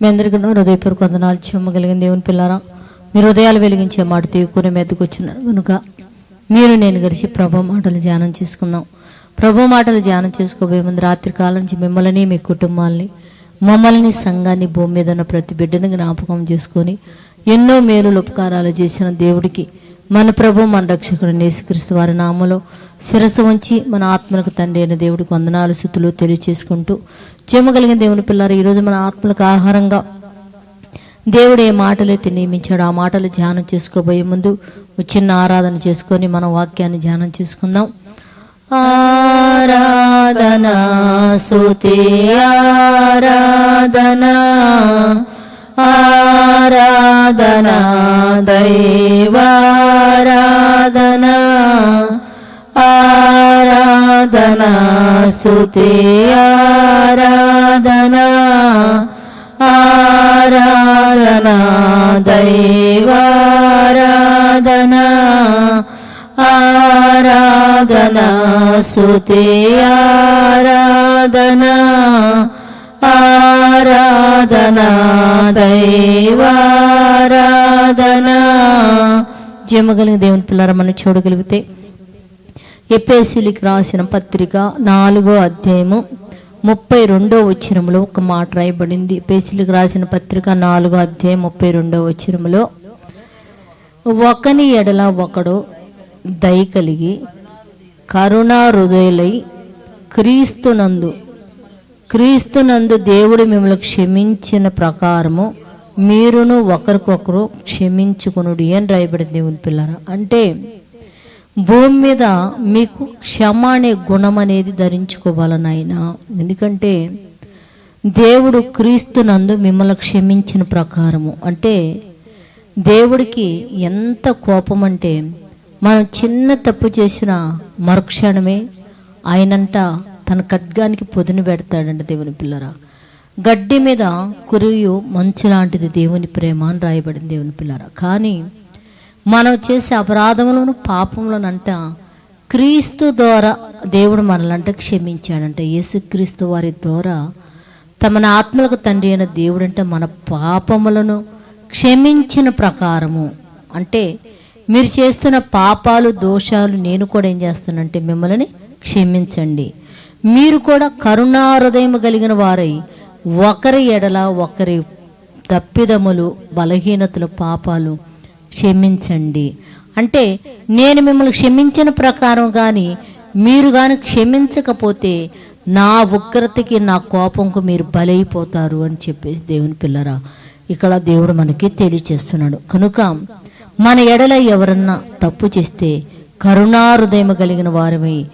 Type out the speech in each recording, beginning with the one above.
మీ అందరికీ హృదయపూర్వక వందనాలు. చెమ్మగలిగిన దేవుని పిల్లారా మీరు హృదయాలు వెలిగించే మాట తీవుకునే మెద్దకు వచ్చినారు కనుక మీరు నేను కలిసి ప్రభు మాటలు ధ్యానం చేసుకుందాం. ప్రభు మాటలు ధ్యానం చేసుకోబోయే ముందు రాత్రి కాలం నుంచి మిమ్మల్ని మీ కుటుంబాల్ని మమ్మల్ని సంఘాన్ని భూమి మీద ఉన్న ప్రతి బిడ్డని జ్ఞాపకం చేసుకొని ఎన్నో మేలులు ఉపకారాలు చేసిన దేవుడికి మన ప్రభు మన రక్షకుడు నేసుక్రీస్తు వారి నామలో శిరస్సు వంచి మన ఆత్మలకు తండ్రి అయిన దేవుడికి వందనాలు స్థుతులు తెలియచేసుకుంటూ చెమ్మగలిగిన దేవుని పిల్లలు ఈరోజు మన ఆత్మలకు ఆహారంగా దేవుడు ఏ మాటలైతే నియమించాడు ఆ మాటలు ధ్యానం చేసుకోబోయే ముందు చిన్న ఆరాధన చేసుకొని మన వాక్యాన్ని ధ్యానం చేసుకుందాం. ఆరాధన సుతి ఆరాధన దైవా దైవారాధనా ఆరాధనా సుతి ఆరాధనా ఆరాధనా దైవారాధనా ఆరాధనా సుతి ఆరాధనా ఆరాధనా దైవారాధనా జీవగలిగిన దేవుని పిల్లర మనం చూడగలిగితే ఎపేసిలికి రాసిన పత్రిక నాలుగో అధ్యాయము ముప్పై రెండో వచ్చినములో ఒక మాట రాయబడింది. ఎపేసిలికి రాసిన పత్రిక నాలుగో అధ్యాయం ముప్పై రెండో వచ్చినములో ఒకని ఎడల ఒకడు దయ కలిగి కరుణా హృదయులై క్రీస్తునందు క్రీస్తునందు దేవుడు మిమ్మల్ని క్షమించిన ప్రకారము మీరును ఒకరికొకరు క్షమించుకునుడు అని రాయబడింది దేవుని పిల్లరా. అంటే భూమి మీద మీకు క్షమ అనే గుణం అనేది ధరించుకోవాలని ఆయన ఎందుకంటే దేవుడు క్రీస్తునందు మిమ్మల్ని క్షమించిన ప్రకారము. అంటే దేవుడికి ఎంత కోపం అంటే మనం చిన్న తప్పు చేసిన మరుక్షణమే ఆయనంట తన ఖడ్గానికి పొదిని పెడతాడంట దేవుని పిల్లరా. గడ్డి మీద కురియు మంచు లాంటిది దేవుని ప్రేమ అని రాయబడింది దేవుని పిల్లరా. కానీ మనం చేసే అపరాధములను పాపములనంట క్రీస్తు ద్వారా దేవుడు మనలంట క్షమించాడంట. యేసుక్రీస్తు వారి ద్వారా తమన ఆత్మలకు తండ్రి అయిన దేవుడంటే మన పాపములను క్షమించిన ప్రకారము. అంటే మీరు చేస్తున్న పాపాలు దోషాలు నేను కూడా ఏం చేస్తానంటే మిమ్మల్ని క్షమించండి. మీరు కూడా కరుణా హృదయం కలిగిన వారై ఒకరి ఎడల ఒకరి తప్పిదములు బలహీనతలు పాపాలు క్షమించండి. అంటే నేను మిమ్మల్ని క్షమించిన ప్రకారం కానీ మీరు కానీ క్షమించకపోతే నా ఉగ్రతకి నా కోపంకు మీరు బలైపోతారు అని చెప్పేసి దేవుని పిల్లరా ఇక్కడ దేవుడు మనకి తెలియచేస్తున్నాడు. కనుక మన ఎడల ఎవరన్నా తప్పు చేస్తే కరుణాహృదయం కలిగిన వారమై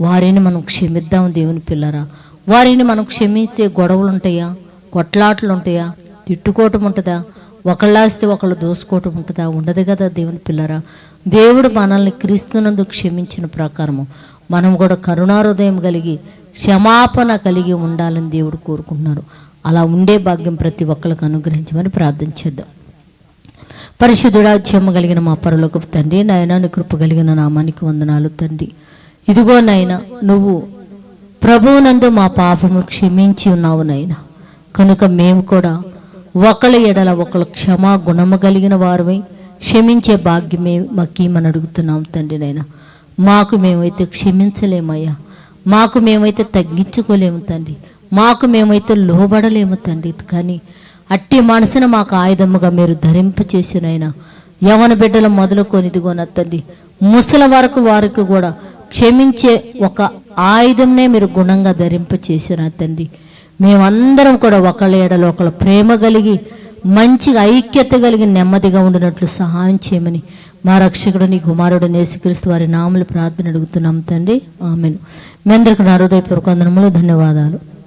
వారిని మనం క్షమిద్దాం దేవుని పిల్లరా. వారిని మనం క్షమిస్తే గొడవలు ఉంటాయా కొట్లాటలు ఉంటాయా తిట్టుకోవటం ఉంటుందా ఒకళ్ళాస్తే ఒకళ్ళు దోసుకోవటం ఉంటుందా ఉండదు కదా దేవుని పిల్లరా. దేవుడు మనల్ని క్రీస్తునందు క్షమించిన ప్రకారము మనం కూడా కరుణాహృదయం కలిగి క్షమాపణ కలిగి ఉండాలని దేవుడు కోరుకుంటున్నారు. అలా ఉండే భాగ్యం ప్రతి ఒక్కరికి అనుగ్రహించమని ప్రార్థన చేద్దాం. పరిశుద్ధుడా చెమ్మ కలిగిన మా పరలోకపు తండ్రి నాయన కృప కలిగిన నామానికి వందనాలు తండ్రి. ఇదిగో నాయన నువ్వు ప్రభువునందు మా పాపము క్షమించి ఉన్నావు నాయన. కనుక మేము కూడా ఒకళ్ళ ఎడల ఒకళ్ళ క్షమా గుణము కలిగిన వారమై క్షమించే భాగ్యమే మాకేమని అడుగుతున్నాం తండ్రి నాయన. మాకు మేమైతే క్షమించలేమయ్యా. మాకు మేమైతే తగ్గించుకోలేము తండ్రి. మాకు మేమైతే లోబడలేము తండ్రి. కానీ అట్టి మనసును మాకు ఆయుధముగా మీరు ధరింప చేసినైనా యవన బిడ్డలు మొదలుకొని ఇదిగోన తండ్రి. ముసల వరకు వారికి కూడా క్షమించే ఒక ఆయుధంనే మీరు గుణంగా ధరింప చేసిన తండ్రి. మేమందరం కూడా ఒకళ్ళ ఏడలో ఒకళ్ళ ప్రేమ కలిగి మంచిగా ఐక్యత కలిగి నెమ్మదిగా ఉండినట్లు సహాయం చేయమని మా రక్షకుడు నీ కుమారుడు నేసుక్రీస్తు వారి నాములు ప్రార్థన అడుగుతున్నాం తండ్రి. ఆమెను. మీ అందరికీ నా హృదయపూర్వక వందనములు ధన్యవాదాలు.